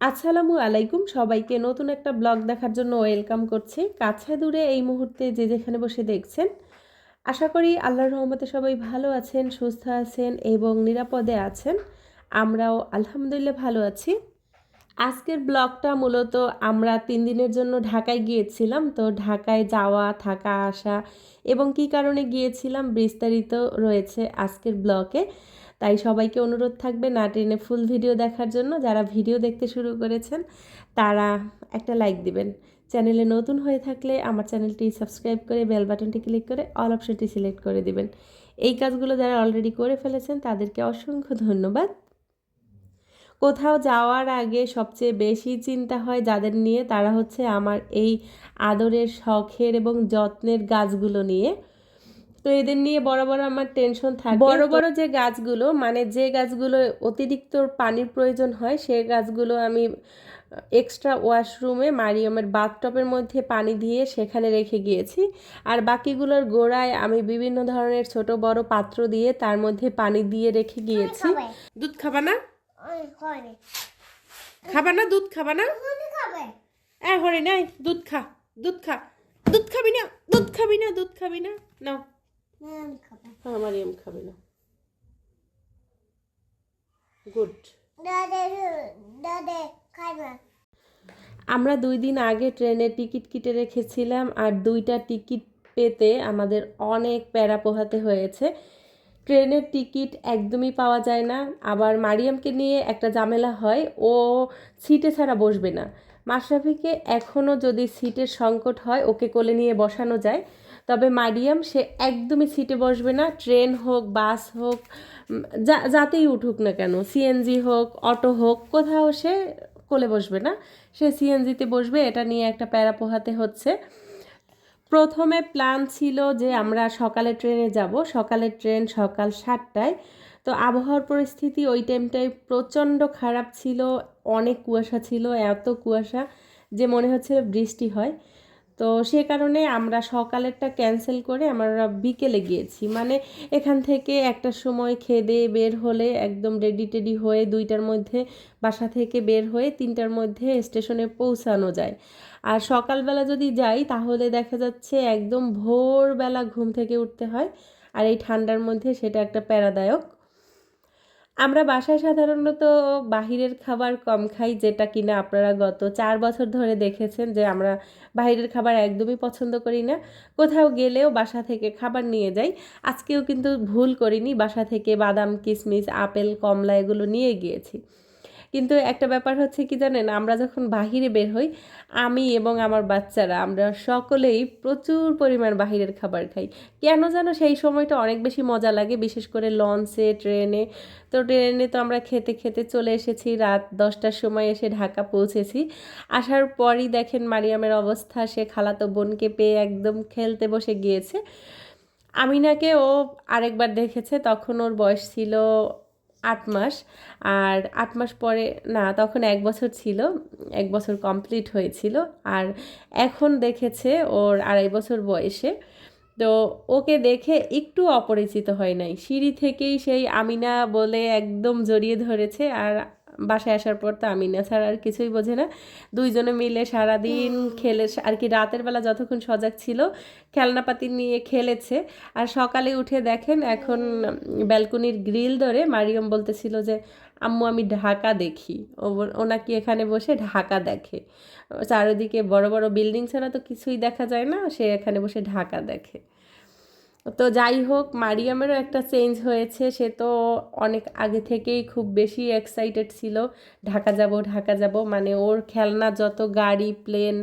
আসসালামু আলাইকুম। সবাইকে নতুন একটা ব্লগ দেখার জন্য ওয়েলকাম করছি। কাছে দূরে এই মুহূর্তে যে যেখানে বসে দেখছেন, আশা করি আল্লাহর রহমতে সবাই ভালো আছেন, সুস্থ আছেন এবং নিরাপদে আছেন। আমরাও আলহামদুলিল্লাহ ভালো আছি। আজকের ব্লগটা মূলত আমরা তিন দিনের জন্য ঢাকায় গিয়েছিলাম, তো ঢাকায় যাওয়া, থাকা, আসা এবং কী কারণে গিয়েছিলাম বিস্তারিত রয়েছে আজকের ব্লগে। তাই সবাইকে অনুরোধ থাকবে না টেনে ফুল ভিডিও দেখার জন্য, যারা ভিডিও দেখতে শুরু করেছেন তারা একটা লাইক দিবেন। চ্যানেলে নতুন হয়ে থাকলে আমার চ্যানেলটি সাবস্ক্রাইব করে বেল বাটনটি ক্লিক করে অল অপশনটি সিলেক্ট করে দিবেন। এই কাজগুলো যারা অলরেডি করে ফেলেছেন তাদেরকে অসংখ্য ধন্যবাদ। কোথাও যাওয়ার আগে সবচেয়ে বেশি চিন্তা হয় যাদের নিয়ে? তারা হচ্ছে আমার এই আদরের শখের এবং যত্নের গাছগুলো নিয়ে। তো এদের নিয়ে বড় বড় আমার টেনশন থাকে। বড় বড় যে গাছগুলো মানে যে গাছগুলো অতিরিক্ত পানির প্রয়োজন হয় সেই গাছগুলো আমি এক্সট্রা ওয়াশরুমে মারিয়মের বাথটপের মধ্যে পানি দিয়ে সেখানে রেখে গিয়েছি। আর বাকিগুলোর গোড়ায় আমি বিভিন্ন ধরনের ছোট বড় পাত্র দিয়ে তার মধ্যে পানি দিয়ে রেখে গিয়েছি। দুধ খাবা না? ওই হয়নি খাবা না? দুধ খাবা না? এ হরে নাই দুধ খা দুধ খা। দুধ খাবি না? দুধ খাবি না? দুধ খাবি না? নাও। না আমি খাবে। হ্যাঁ খাবে না। গুড। আমরা দুই দিন আগে ট্রেনের টিকিট কেটে রেখেছিলাম আর দুইটা টিকিট পেতে আমাদের অনেক প্যারা পোহাতে হয়েছে। ট্রেনের টিকিট একদমই পাওয়া যায় না। আবার মারিয়ামকে নিয়ে একটা ঝামেলা হয়, ও সিটে ছাড়া বসবে না। মাশরাফিকে এখনও যদি সিটের সংকট হয়, ওকে কোলে নিয়ে বসানো যায়। তবে মারিয়াম, সে একদমই সিটে বসবে না। ট্রেন হোক, বাস হোক যা, যাতেই উঠুক না কেন সিএনজি হোক, অটো হোক, কোথাও সে কোলে বসবে না। সে সিএনজিতে বসবে, এটা নিয়ে একটা প্যারা পোহাতে হচ্ছে। প্রথমে প্ল্যান ছিল যে আমরা সকালে ট্রেনে যাব। সকালের ট্রেন সকাল সাতটায়। তো আবহাওয়ার পরিস্থিতি ওই টাইমটায় প্রচণ্ড খারাপ ছিল। অনেক কুয়াশা ছিল, এত কুয়াশা যে মনে হচ্ছিল বৃষ্টি হয়। তো সে কারণে আমরা সকালেরটা ক্যান্সেল করে আমরা বিকেলে গিয়েছি। মানে এখান থেকে একটা সময় খেয়ে দিয়ে বের হলে একদম রেডি টেডি হয়ে দুইটার মধ্যে বাসা থেকে বের হয়ে তিনটার মধ্যে স্টেশনে পৌঁছানো যায়। আর সকালবেলা যদি যাই, তাহলে দেখা যাচ্ছে একদম ভোরবেলা ঘুম থেকে উঠতে হয়। আর এই ঠান্ডার মধ্যে সেটা একটা প্যারাদায়ক। আমরা বাসায় সাধারণত বাহিরের খাবার কম খাই, যেটা কিনা আপনারা গত চার বছর ধরে দেখেছেন যে আমরা বাহিরের খাবার একদমই পছন্দ করি না। কোথাও গেলেও বাসা থেকে খাবার নিয়ে যাই। আজকেও কিন্তু ভুল করিনি, বাসা থেকে বাদাম কিশমিশ আপেল, কমলা এগুলো নিয়ে গিয়েছি। কিন্তু একটা ব্যাপার হচ্ছে কি জানেন, আমরা যখন বাহিরে বের হই, আমি এবং আমার বাচ্চারা, আমরা সকলেই প্রচুর পরিমাণ বাহিরের খাবার খাই। কেন যেন সেই সময়টা অনেক বেশি মজা লাগে, বিশেষ করে লঞ্চে, ট্রেনে। তো ট্রেনে তো আমরা খেতে খেতে চলে এসেছি, রাত দশটার সময় এসে ঢাকা পৌঁছেছি। আসার পরই দেখেন মারিয়ামের অবস্থা, সে খালাতো বোনকে পেয়ে একদম খেলতে বসে গিয়েছে। আমিনাকে ও আরেকবার দেখেছে, তখন ওর বয়স ছিল আট মাস। আর আট মাস পরে, না, তখন এক বছর ছিল, এক বছর কমপ্লিট হয়েছিল। আর এখন দেখেছে ওর আড়াই বছর বয়সে। তো ওকে দেখে একটু অপরিচিত হয় নাই। সিঁড়ি থেকেই সেই আমিনা বলে একদম জড়িয়ে ধরেছে। আর বাসায় আসার পর তো আমিনা ছাড়া আর কিছুই বোঝে না। দুইজনে মিলে সারাদিন খেলে আর কি রাতের বেলা যতক্ষণ সজাগ ছিল খেলনাপাতি নিয়ে খেলেছে। আর সকালে উঠে দেখেন এখন ব্যালকনির গ্রিল ধরে মারিয়ম বলতেছিল যে আম্মু আমি ঢাকা দেখি। ও নাকি এখানে বসে ঢাকা দেখে। চারিদিকে বড় বড় বিল্ডিং ছাড়া তো কিছুই দেখা যায় না সে এখানে বসে ঢাকা দেখে। তো যাই হোক, মারিয়ামেরও একটা চেঞ্জ হয়েছে। সে তো অনেক আগে থেকেই খুব বেশি এক্সাইটেড ছিল। ঢাকা যাব ঢাকা যাব। মানে ওর খেলনা যত গাড়ি প্লেন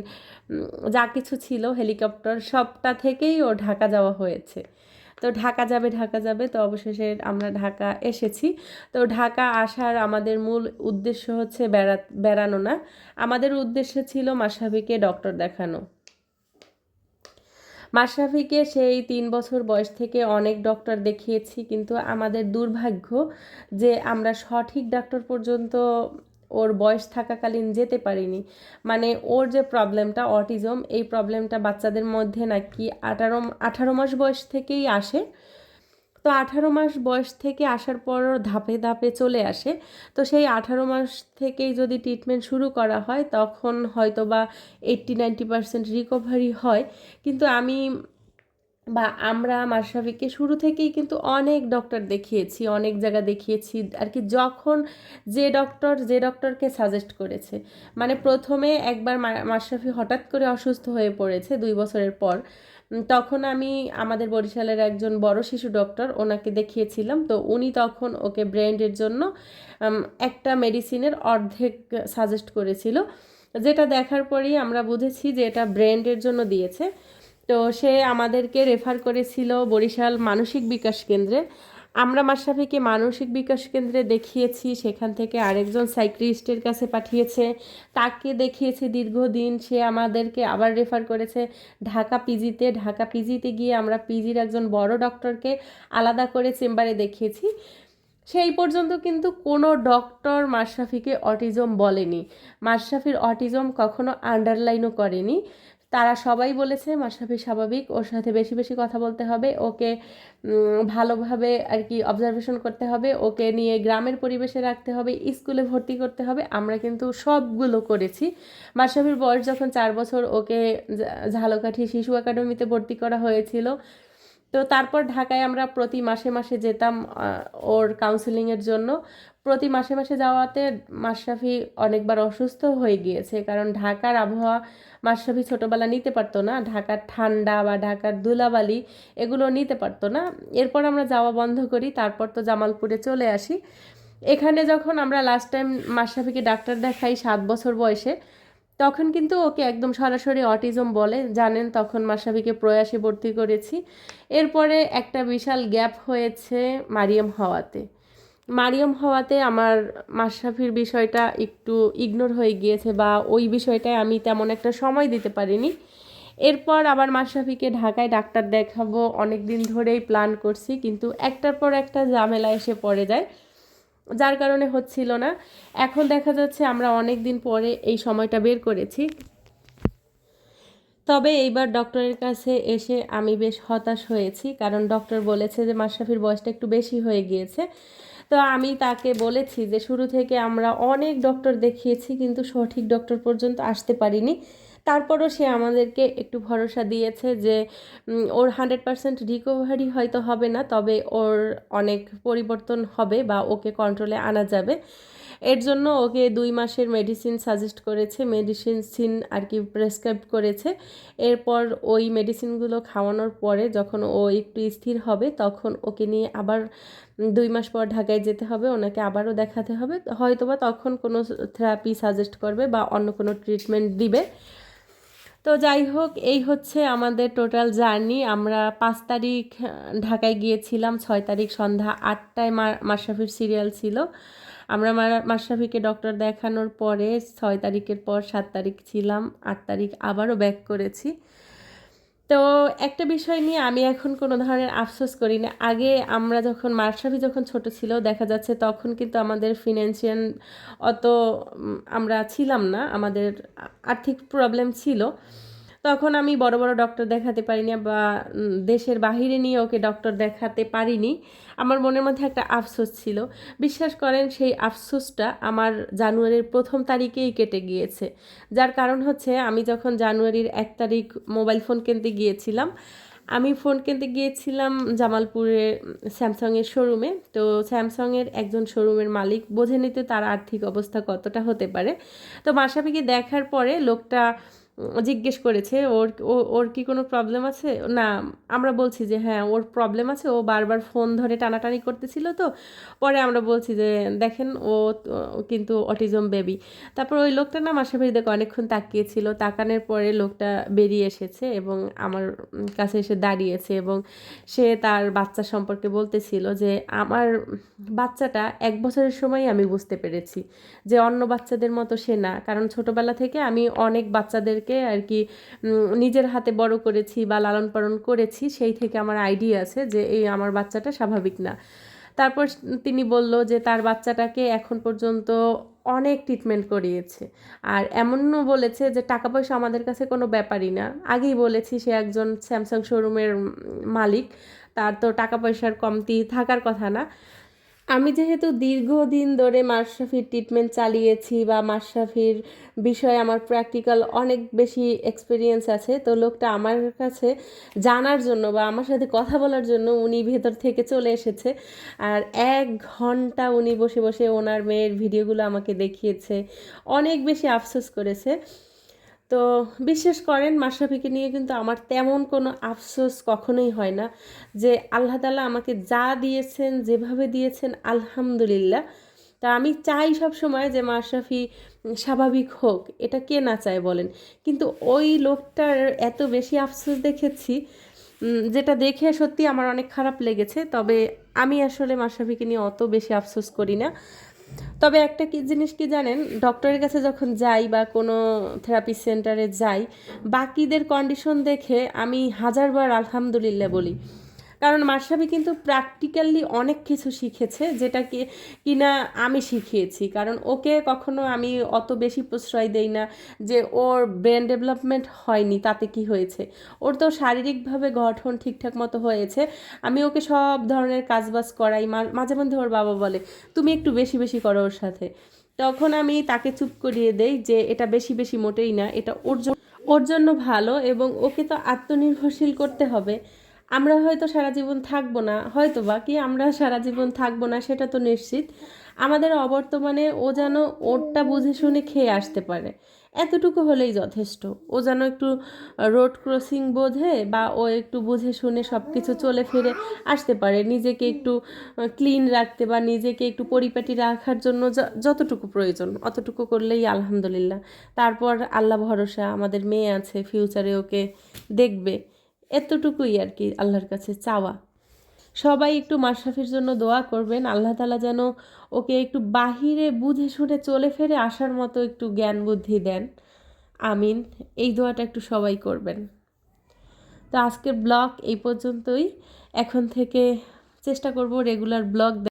যা কিছু ছিল হেলিকপ্টার সবটা থেকেই ও ঢাকা যাওয়া হয়েছে। তো ঢাকা যাবে ঢাকা যাবে। তো অবশেষে আমরা ঢাকা এসেছি। তো ঢাকা আসার আমাদের মূল উদ্দেশ্য হচ্ছে বেড়া, বেড়ানো না। আমাদের উদ্দেশ্য ছিল মাসাভিকে ডক্টর দেখানো। মাশরাফিকে সেই তিন বছর বয়স থেকে অনেক ডক্টর দেখিয়েছি, কিন্তু আমাদের দুর্ভাগ্য যে আমরা সঠিক ডাক্তার পর্যন্ত ওর বয়স থাকাকালীন যেতে পারিনি। মানে ওর যে প্রবলেমটা অটিজম এই প্রবলেমটা বাচ্চাদের মধ্যে নাকি আঠারো আঠারো মাস বয়স থেকেই আসে। তো আঠারো মাস বয়স থেকে আসার পর ধাপে ধাপে চলে আসে। তো সেই আঠারো মাস থেকেই যদি ট্রিটমেন্ট শুরু করা হয়, তখন হয়তো বা এইট্টি নাইনটি পার্সেন্ট রিকভারি হয়। কিন্তু আমি বা আমরা মাশরাফিকে শুরু থেকেই কিন্তু অনেক ডক্টর দেখিয়েছি, অনেক জায়গা দেখিয়েছি। আর কি যখন যে ডক্টর যে ডক্টরকে সাজেস্ট করেছে মানে প্রথমে একবার মাশরাফি হঠাৎ করে অসুস্থ হয়ে পড়েছে দুই বছরের পর তখন আমি আমাদের বরিশালের একজন বড় শিশু ডক্টর ওনাকে দেখিয়েছিলাম। তো উনি তখন ওকে ব্রেন্ডের জন্য একটা মেডিসিনের অর্ধেক সাজেস্ট করেছিল, যেটা দেখার পরেই আমরা বুঝেছি যে এটা ব্রেন্ডের জন্য দিয়েছে। তো সে আমাদেরকে রেফার করেছিল বরিশাল মানসিক বিকাশ কেন্দ্রে। আমরা মাশরাফিকে মানসিক বিকাশ কেন্দ্রে দেখিয়েছি, সেখান থেকে আরেকজন সাইক্রিস্টের কাছে পাঠিয়েছে। তাকে দেখিয়েছে দীর্ঘদিন, সে আমাদেরকে আবার রেফার করেছে। ঢাকা পিজিতে ঢাকা পিজিতে গিয়ে আমরা পিজির একজন বড় ডক্টরকে আলাদা করে চেম্বারে দেখিয়েছি। সেই পর্যন্ত কিন্তু কোনো ডক্টর মাশরাফিকে অটিজম বলেনি। মাশরাফির অটিজম কখনো আন্ডারলাইনও করেনি। তারা সবাই বলেছে, মাশরাফি স্বাভাবিক, ওর সাথে বেশি বেশি কথা বলতে হবে, ওকে ভালোভাবে আর কি অবজারভেশন করতে হবে, ওকে নিয়ে গ্রামের পরিবেশে রাখতে হবে, স্কুলে ভর্তি করতে হবে, আমরা কিন্তু সবগুলো করেছি। মাশরাফির বয়স যখন চার বছর, ওকে ঝালকাঠি শিশু একাডেমিতে ভর্তি করা হয়েছিল। তো তারপর ঢাকায় আমরা প্রতি মাসে মাসে যেতাম ওর কাউন্সিলিংয়ের জন্য। প্রতি মাসে মাসে যাওয়াতে মাশরাফি অনেকবার অসুস্থ হয়ে গিয়েছে, কারণ ঢাকার আবহাওয়া মাশরাফি ছোটোবেলা নিতে পারতো না। ঢাকার ঠান্ডা বা ঢাকার ধুলাবালি এগুলো নিতে পারতো না। এরপর আমরা যাওয়া বন্ধ করি, তারপর তো জামালপুরে চলে আসি। এখানে যখন আমরা লাস্ট টাইম মাশরাফিকে ডাক্তার দেখাই সাত বছর বয়সে, তখন কিন্তু ওকে একদম সরাসরি অটিজম বলে। জানেন, তখন মাশরাফিকে প্রয়াসে ভর্তি করেছি। এরপরে একটা বিশাল গ্যাপ হয়েছে মারিয়াম হওয়াতে। মারিয়াম হওয়াতে আমার মাশরাফির বিষয়টা একটু ইগনোর হয়ে গিয়েছে বা ওই বিষয়টায় আমি তেমন একটা সময় দিতে পারিনি। এরপর আবার মাশরাফিকে ঢাকায় ডাক্তার দেখাবো অনেক দিন ধরেই প্ল্যান করছি, কিন্তু একটার পর একটা ঝামেলা এসে পড়ে যায়, যার কারণে হচ্ছিল না। এখন দেখা যাচ্ছে আমরা অনেক দিন পরে এই সময়টা বের করেছি। তবে এইবার ডক্টরের কাছে এসে আমি বেশ হতাশ হয়েছি, কারণ ডক্টর বলেছে যে মাশরাফির বয়সটা একটু বেশি হয়ে গিয়েছে। তো আমি তাকে বলেছি যে শুরু থেকে আমরা অনেক ডক্টর দেখিয়েছি, কিন্তু সঠিক ডক্টর পর্যন্ত আসতে পারিনি। তারপরও সে আমাদেরকে একটু ভরসা দিয়েছে যে ওর হান্ড্রেড পারসেন্ট রিকভারি হয়তো হবে না, তবে ওর অনেক পরিবর্তন হবে বা ওকে কন্ট্রোলে আনা যাবে। এর জন্য ওকে দুই মাসের মেডিসিন সাজেস্ট করেছে মেডিসিন সিন আর কি প্রেসক্রাইব করেছে। এরপর ওই মেডিসিনগুলো খাওয়ানোর পরে যখন ও একটু স্থির হবে, তখন ওকে নিয়ে আবার দুই মাস পর ঢাকায় যেতে হবে, ওনাকে আবারও দেখাতে হবে। হয়তোবা তখন কোনো থেরাপি সাজেস্ট করবে বা অন্য কোনো ট্রিটমেন্ট দিবে। তো যাই হোক, এই হচ্ছে আমাদের টোটাল জার্নি আমরা পাঁচ তারিখ ঢাকায় গিয়েছিলাম, ছয় তারিখ সন্ধ্যা আটটায় মা- মাশরাফির সিরিয়াল ছিল। আমরা মাশরাফিকে ডক্টর দেখানোর পরে ছয় তারিখের পর সাত তারিখ ছিলাম, আট তারিখ আবারও ব্যাক করেছি। তো একটা বিষয় নিয়ে আমি এখন কোনো ধরনের আফসোস করি না। আগে আমরা যখন, মাশরাফি যখন ছোট ছিল, দেখা যাচ্ছে তখন কিন্তু আমাদের ফিনান্সিয়াল অত আমরা ছিলাম না, আমাদের আর্থিক প্রবলেম ছিল। তখন আমি বড় বড় ডক্টর দেখাতে পারিনি বা দেশের বাহিরে নিয়ে ওকে ডক্টর দেখাতে পারিনি। আমার মনের মধ্যে একটা আফসোস ছিল। বিশ্বাস করেন, সেই আফসোসটা আমার জানুয়ারির প্রথম তারিখেই কেটে গিয়েছে। যার কারণ হচ্ছে, আমি যখন জানুয়ারির এক তারিখ মোবাইল ফোন কিনতে গিয়েছিলাম, আমি ফোন কিনতে গিয়েছিলাম জামালপুরে স্যামসাংয়ের শোরুমে তো স্যামসাংয়ের একজন শোরুমের মালিক বোঝে নিতে তার আর্থিক অবস্থা কতটা হতে পারে। তো মাসাপিকে দেখার পরে লোকটা জিজ্ঞেস করেছে, ওর ওর কি কোনো প্রবলেম আছে? না, আমরা বলছি যে হ্যাঁ ওর প্রবলেম আছে, ও বারবার ফোন ধরে টানাটানি করতেছিল তো। পরে আমরা বলছি যে, দেখেন, ও কিন্তু অটিজম বেবি তারপর ওই লোকটা না মাসাফির দেখে অনেকক্ষণ তাকিয়েছিল। তাকানোর পরে লোকটা বেরিয়ে এসেছে এবং আমার কাছে এসে দাঁড়িয়েছে এবং সে তার বাচ্চা সম্পর্কে বলতেছিল যে, আমার বাচ্চাটা এক বছরের সময় আমি বুঝতে পেরেছি যে, অন্য বাচ্চাদের মতো সে না। কারণ ছোটবেলা থেকে আমি অনেক বাচ্চাদেরকে আর কি নিজের হাতে বড় করেছি বা লালন পালন করেছি, সেই থেকে আমার আইডিয়া আছে যে এই আমার বাচ্চাটা স্বাভাবিক না। তারপর তিনি বলল যে তার বাচ্চাটাকে এখন পর্যন্ত অনেক ট্রিটমেন্ট করিয়েছে। আর এমনও বলেছে যে টাকা পয়সা আমাদের কাছে কোনো ব্যাপারই না। আগেই বলেছি সে একজন স্যামসাং শোরুমের মালিক, তার তো টাকা পয়সার কমতি থাকার কথা না। আমি যেহেতু দীর্ঘদিন ধরে মাশরাফির ট্রিটমেন্ট চালিয়েছি বা মাশরাফির বিষয়ে আমার প্র্যাকটিক্যাল অনেক বেশি এক্সপিরিয়েন্স আছে, তো লোকটা আমার কাছে জানার জন্য বা আমার সাথে কথা বলার জন্য উনি ভেতর থেকে চলে এসেছে। আর এক ঘণ্টা উনি বসে বসে ওনার মেয়ের ভিডিওগুলো আমাকে দেখিয়েছে, অনেক বেশি আফসোস করেছে। তো বিশ্বাস করেন, মাশরাফিকে নিয়ে কিন্তু আমার তেমন কোনো আফসোস কখনোই হয় না যে আল্লাহ তালা আমাকে যা দিয়েছেন, যেভাবে দিয়েছেন, আলহামদুলিল্লাহ। তা আমি চাই সব সময় যে মাশরাফি স্বাভাবিক হোক, এটা কে না চায় বলেন। কিন্তু ওই লোকটার এত বেশি আফসোস দেখেছি যেটা দেখে সত্যি আমার অনেক খারাপ লেগেছে। তবে আমি আসলে মাশরাফিকে নিয়ে অত বেশি আফসোস করি না। তবে একটা কি জিনিস কি জানেন ডক্টরের কাছে যখন যাই বা কোনো থেরাপি সেন্টারে যাই, বাকিদের কন্ডিশন দেখে আমি হাজারবার আলহামদুলিল্লাহ বলি। কারণ মার্শাবি কিন্তু প্র্যাকটিক্যালি অনেক কিছু শিখেছে যেটা কি কিনা আমি শিখিয়েছি। কারণ ওকে কখনো আমি অত বেশি প্রশ্রয় দেই না যে ওর ব্রেন ডেভেলপমেন্ট হয়নি, তাতে কি হয়েছে? ওর তো শারীরিকভাবে গঠন ঠিকঠাক মতো হয়েছে। আমি ওকে সব ধরনের কাজবাজ করাই। মাঝে মধ্যে ওর বাবা বলে, তুমি একটু বেশি বেশি করো ওর সাথে। তখন আমি তাকে চুপ করিয়ে দেই যে এটা বেশি বেশি মোটেই না, এটা ওর জন্য ওর জন্য ভালো এবং ওকে তো আত্মনির্ভরশীল করতে হবে। আমরা হয়তো সারা জীবন থাকব না হয়তো বা কি আমরা সারা জীবন থাকব না সেটা তো নিশ্চিত। আমাদের অবর্তমানে ও যেন ওরটা বুঝে শুনে খেয়ে আসতে পারে। এতটুকু হলেই যথেষ্ট। ও যেন একটু রোড ক্রসিং বোঝে বা ও একটু বুঝে শুনে সব কিছু চলে ফিরে আসতে পারে। নিজেকে একটু ক্লিন রাখতে বা নিজেকে একটু পরিপাটি রাখার জন্য যতটুকু প্রয়োজন, অতটুকু করলেই আলহামদুলিল্লাহ। তারপর আল্লাহ ভরসা, আমাদের মেয়ে আছে ফিউচারে ওকে দেখবে। এতটুকুই আর কি আল্লাহর কাছে চাওয়া। সবাই একটু মাশরাফির জন্য দোয়া করবেন। আল্লাহ তালা যেন ওকে একটু বাহিরে বুঝে শুনে চলে ফেরে আসার মতো একটু জ্ঞান বুদ্ধি দেন। আমিন। এই দোয়াটা একটু সবাই করবেন। তো আজকের ব্লগ এই পর্যন্তই। এখন থেকে চেষ্টা করব রেগুলার ব্লগ